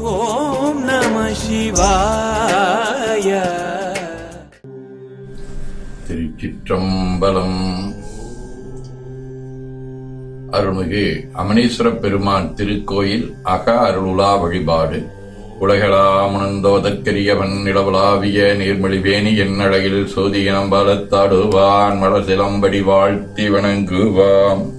ஓம் நம சிவாய. திருச்சிற்றம்பலம். அருள்மிகு அமனீஸ்வர பெருமான் திருக்கோயில் அக அருளுலா வழிபாடு. உலகளாமுணந்தோதற்கரியவன் நிலவலாவிய நீர்மொழிவேணி என்னழகில் சோதியினம் பலத்தாடுவான் மலசிலம்படி வாழ்த்தி வணங்குவாம்.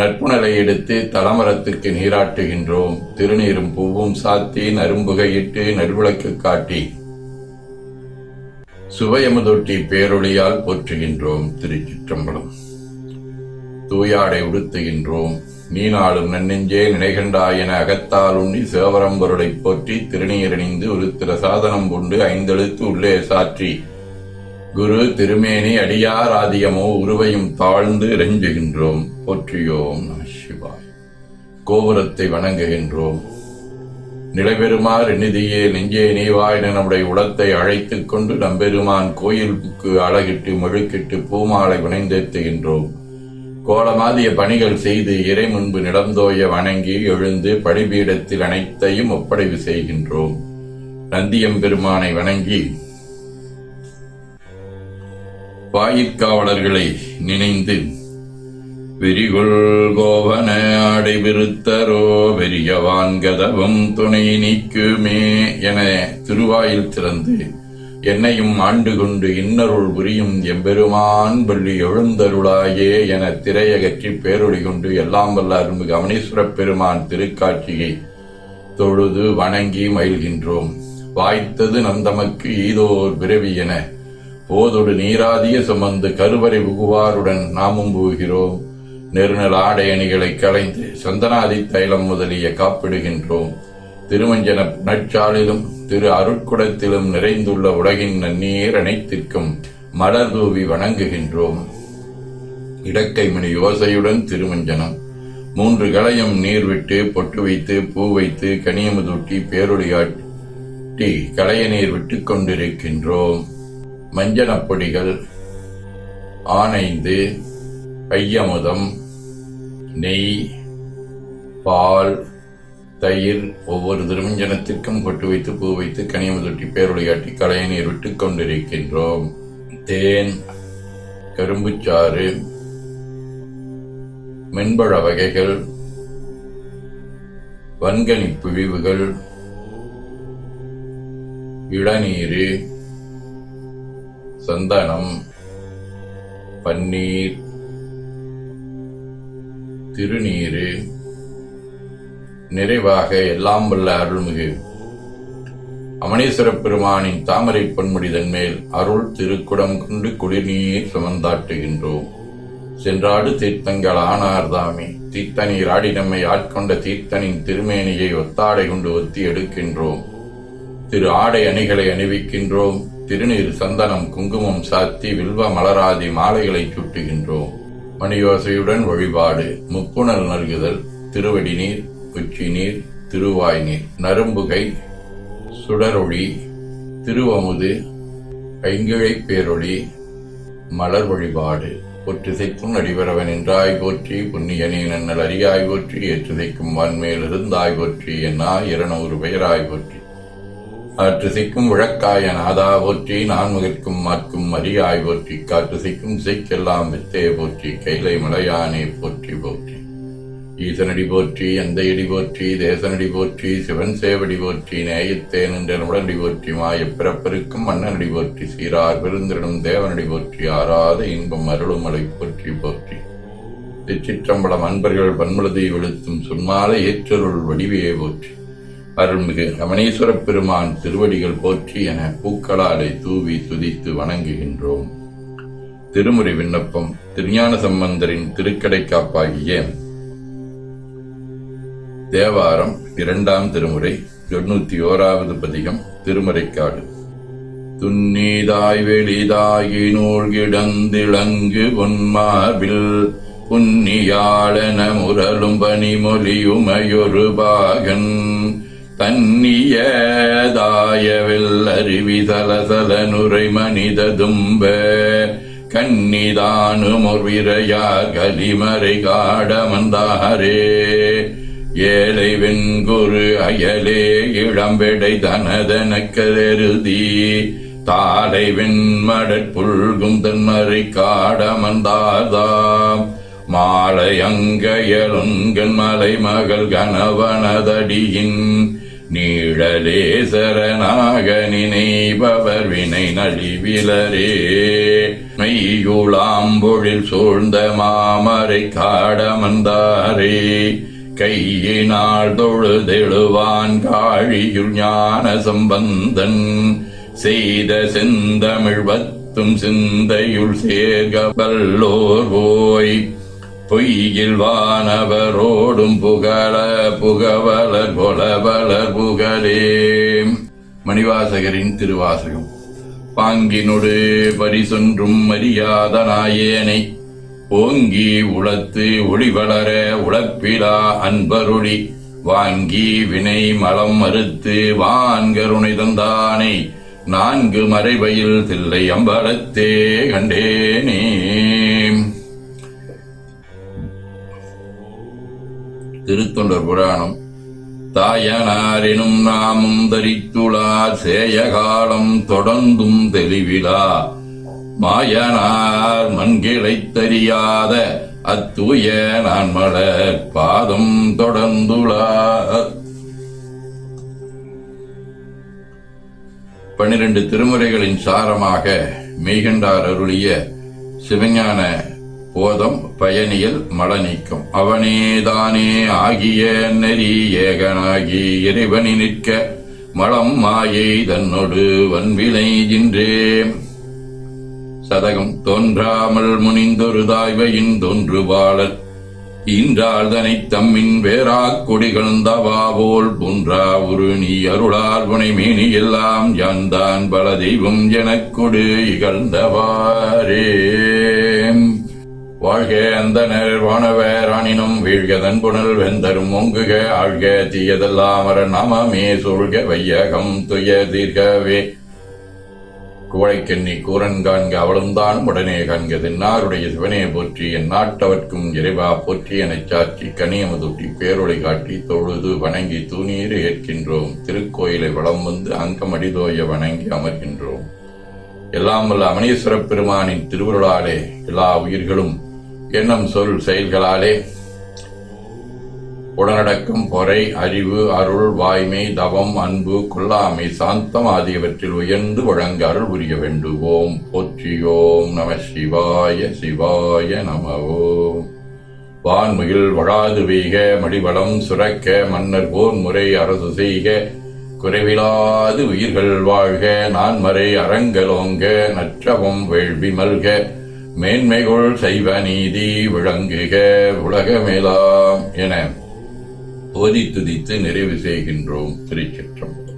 நட்புணலை எடுத்து தலமரத்துக்கு நீராட்டுகின்றோம். திருநீரும் பூவும் சாத்தி நரும்புகையிட்டு நல்விளக்கு காட்டி சுவையமுதொட்டி பேரொழியால் போற்றுகின்றோம் திருச்சிற்றம்பலம். தூயாடை உடுத்துகின்றோம். நீ நாளும் நன்னெஞ்சே நினைகண்டா என அகத்தால் உண்ணி சிவபரம்பொருளைப் போற்றி திருநீரணிந்து ஒரு திர சாதனம் கொண்டு ஐந்தெழுத்து உள்ளே சாற்றி. குரு திருமேனி அடியார் ஆதியமோ உருவையும் தாழ்ந்து இறைஞ்சுகின்றோம் போற்றியோம் நம சிவாய். கோபுரத்தை வணங்குகின்றோம். நிலைபெறுமாறு நிதியே நெஞ்சே நீவாய் என நம்முடைய உடத்தை அழைத்துக் கொண்டு நம்பெருமான் கோயிலுக்கு அழகிட்டு மெழுக்கிட்டு பூமாலை வினைந்தேத்துகின்றோம். கோலமாதிய பணிகள் செய்து இறை முன்பு நிலந்தோய வணங்கி எழுந்து படிபீடத்தில் அனைத்தையும் ஒப்படைவு செய்கின்றோம். நந்தியம் பெருமானை வணங்கி வாயிற்காவலர்களை நினைந்து வெறிகொள் கோவன ஆடை விருத்தரோ வெறியவான் கதவும் துணை நீக்குமே என திருவாயில் திறந்து என்னையும் ஆண்டு கொண்டு இன்னருள் புரியும் எம்பெருமான் பள்ளி எழுந்தருளாயே என திரையகற்றி பேரொழி கொண்டு எல்லாம் வல்ல அரும்பு கவனீஸ்வரப் பெருமான் திருக்காட்சியை தொழுது வணங்கி மயில்கின்றோம் வாய்த்தது நம் தமக்கு ஈதோர் பிறவி என ஓதொடு நீராதிய சுமந்து கருவறை புகுவாருடன் நாமும் புகுகிறோம் நெருநல் ஆடை அணிகளை களைந்து சந்தனாதி தைலம் முதலிய காப்பிடுகின்றோம். திருமஞ்சன நற்சாலிலும் திரு அருட்குடத்திலும் நிறைந்துள்ள உலகின் நன்னீர் அனைத்திற்கும் மலர் தூவி வணங்குகின்றோம். இடக்கை மணி யோசையுடன் திருமஞ்சனம். மூன்று களையும் நீர் விட்டு பொட்டு வைத்து பூ வைத்து கனியமுதூட்டி பேரொழியாட்டி களைய நீர் விட்டுக் கொண்டிருக்கின்றோம். மஞ்சனப்பொடிகள் ஆனைந்து கையமுதம் நெய் பால் தயிர் ஒவ்வொரு திருமஞ்சனத்திற்கும் பொட்டு வைத்து பூ வைத்து கனியமுதொட்டி பேரொழியாட்டி கலையை நீர் விட்டுக் கொண்டிருக்கின்றோம். தேன் கரும்புச்சாறு மென்பழ வகைகள் வன்கனி பிழிவுகள் இளநீரு சந்தனம் பன்னீர் திருநீரு நிறைவாக எல்லாம் வல்ல அருள்மிகு. அமனேஸ்வரப் பெருமானின் தாமரை பொன்முடிதன் மேல் அருள் திருக்குடம் கொண்டு குடிநீர் சுமந்தாட்டுகின்றோம். சென்றாடு தீர்த்தங்கள் ஆனார்தாமே தீர்த்தநீர் ஆடி நம்மை ஆட்கொண்ட தீர்த்தனின் திருமேனியை ஒத்தாடை கொண்டு ஒத்தி எடுக்கின்றோம். திரு ஆடை அணிகளை அணிவிக்கின்றோம். திருநீர் சந்தனம் குங்குமம் சாத்தி வில்வ மலராதி மாலைகளை சுட்டுகின்றோம். மணியோசையுடன் வழிபாடு முப்புணல் நல்குதல் திருவடி நீர் உச்சி நீர் திருவாய் நீர் நரும்புகை சுடரொளி திருவமுது ஐங்கிழை பேரொளி மலர் வழிபாடு. பொற்றிசைக்கும் அடிவரவன் என்றாய் போற்றி புண்ணியனே நன்னல் அறியாய் போற்றி ஏற்றுதைக்கும் வான்மேல் இருந்தாய் போற்றி என்னா இருநூறு பெயராய் போற்றி. ஆற்றுசைக்கும் விளக்காய நாதா போற்றி நான்முகற்கும் மாற்கும் மரியாய் போற்றி காற்றுசைக்கும் இசைக்கெல்லாம் வித்தே போற்றி கைலை மலையானே போற்றி போற்றி. ஈசனடி போற்றி எந்தையடி போற்றி தேசனடி போற்றி சிவன் சேவடி போற்றி நேயத்தே நின்ற உடனடி போற்றி மாயப்பிறப்பருக்கும் மன்னனடி போற்றி சீரார் பெருந்திரனும் தேவனடி போற்றி ஆறாத இன்பம் அருளும் மலை போற்றி போற்றி. திருச்சிற்றம்பலம் அன்பர்கள் பன்மலதை விழுத்தும் சுன்மாலை ஏற்றருள் வடிவையே போற்றி. அருள்மிகு ரமணீஸ்வரப் பெருமான் திருவடிகள் போற்றி என பூக்களாலை தூவி துதித்து வணங்குகின்றோம். திருமுறை விண்ணப்பம் திருஞான சம்பந்தரின் திருக்கடை காப்பாகிய தேவாரம் இரண்டாம் திருமுறை எண்ணூத்தி ஓராவது பதிகம் திருமறைக்காடு. துன்னிதாய் வெளிதாகி நூல் கிடந்திளங்கு பொன்மார்பில் புன்னியாளன முரலும் பனிமொழியுமையொரு பாகன். தன்னியதாயவில் அருவி நுரை மனித தும்ப கன்னிதானும் ஒரு கலிமறை காடமந்தாரே ஏழை வெண்குரு அயலே இளம்பெடை தனதனக்கருதி தாளை வெண்மடற்புல்கும் தன்மறை காடமந்தாதாம் மாலை அங்கையலுங்கன் மலை மகள் கணவனதடியின் நீழலே சரணாக நினைபவர் வினை நலிவிலரே. மெய்யுளாம்பொழில் சூழ்ந்த மாமரை காடமந்தாரே. கையினால் தொழுதெழுவான் காழியுள் ஞான சம்பந்தன். செய்த செந்தமிழ்வத்தும் சிந்தையுள் சேர்க வல்லோர் போய். பொய்யில் வானவரோடும் புகழ புகவலர் பொலவலர் புகழே. மணிவாசகரின் திருவாசகம். பாங்கினொடு பரிசொன்றும் மரியாதனாயேனை ஓங்கி உளத்து ஒளிவளர உழப்பிலா அன்பருளி வாங்கி வினை மலம் மறுத்து வான்கருணை தந்தானை நான்கு மறைவையில் தில்லை அம்பலத்தே கண்டேனே. திருத்தொண்டர் புராணம். தாயனாரினும் நாமும் தரித்துளார் சேயகாலம் தொடர்ந்தும் தெளிவிலா. மாயனார் மண்கிளை தெரியாத அத்தூய நான் மலர் பாதம் தொடர்ந்துளார் பன்னிரண்டு திருமுறைகளின் சாரமாக மெய்கண்டார் அருளிய சிவஞான போதம் மழ நீக்கும் அவனேதானே ஆகிய நெறி ஏகனாகி இறைவனி நிற்க மலம் மாயை தன்னொடு வன்வினை இன்றே சதகம் தோன்றாமல் முனிந்தொரு தாய்வையின் தோன்றுபாளர் ஈன்றாள்தனை தம்மின் வேறாக் கொடிகழ்ந்தவா போல் புன்றா உரு நீ அருளால் புனை மேனி எல்லாம் யான்தான் பல தெய்வம் எனக் கொடு இகழ்ந்தவாரே வாழ்க அந்த வானவர் ஆனினும் வீழ்க தன்புணல் வெந்தரும் ஒங்குக ஆழ்க தீயதெல்லாம் அற நாமமே சொல்க வையகம் துய தீர்க்கவே. குவளைக்கண்ணி கூரன் காண்க அவளும்தான் உடனே காண்க தென்னாருடைய சிவனே போற்றி என் நாட்டவர்க்கும் இறைவா போற்றி எனச் சாற்றி கனியமுதுட்டி பேரொளி காட்டி தொழுது வணங்கி தூணீர் ஏற்கின்றோம். திருக்கோயிலை வளம் வந்து அங்கமடிதோய வணங்கி அமர்கின்றோம். எல்லாம் வல்ல அமனீஸ்வரப் பெருமானின் திருவருளாலே எல்லா உயிர்களும் எண்ணம் சொல் செயல்களாலே. உடனடக்கம் பொறை அறிவு அருள் வாய்மை தவம் அன்பு கொல்லாமை சாந்தம் ஆகியவற்றில் உயர்ந்து வழங்க அருள் புரிய வேண்டுவோம். போற்றியோம் நம சிவாய சிவாய நமவோம் வான்மையில் வான்முகில் வழாது வீக மடிவளம் சுரக்க மன்னர் போர் முறை அரசு செய்க. குறைவிலாது உயிர்கள் வாழ்க நான்மறை அறங்கலோங்க நற்றவம் வேள்வி மல்க. மேன்மைகொள் செய்வ நீதி விளங்குக உலகமேலாம் என ஓதி துதித்து நிறைவு செய்கின்றோம் திருச்சிற்றம்பலம்.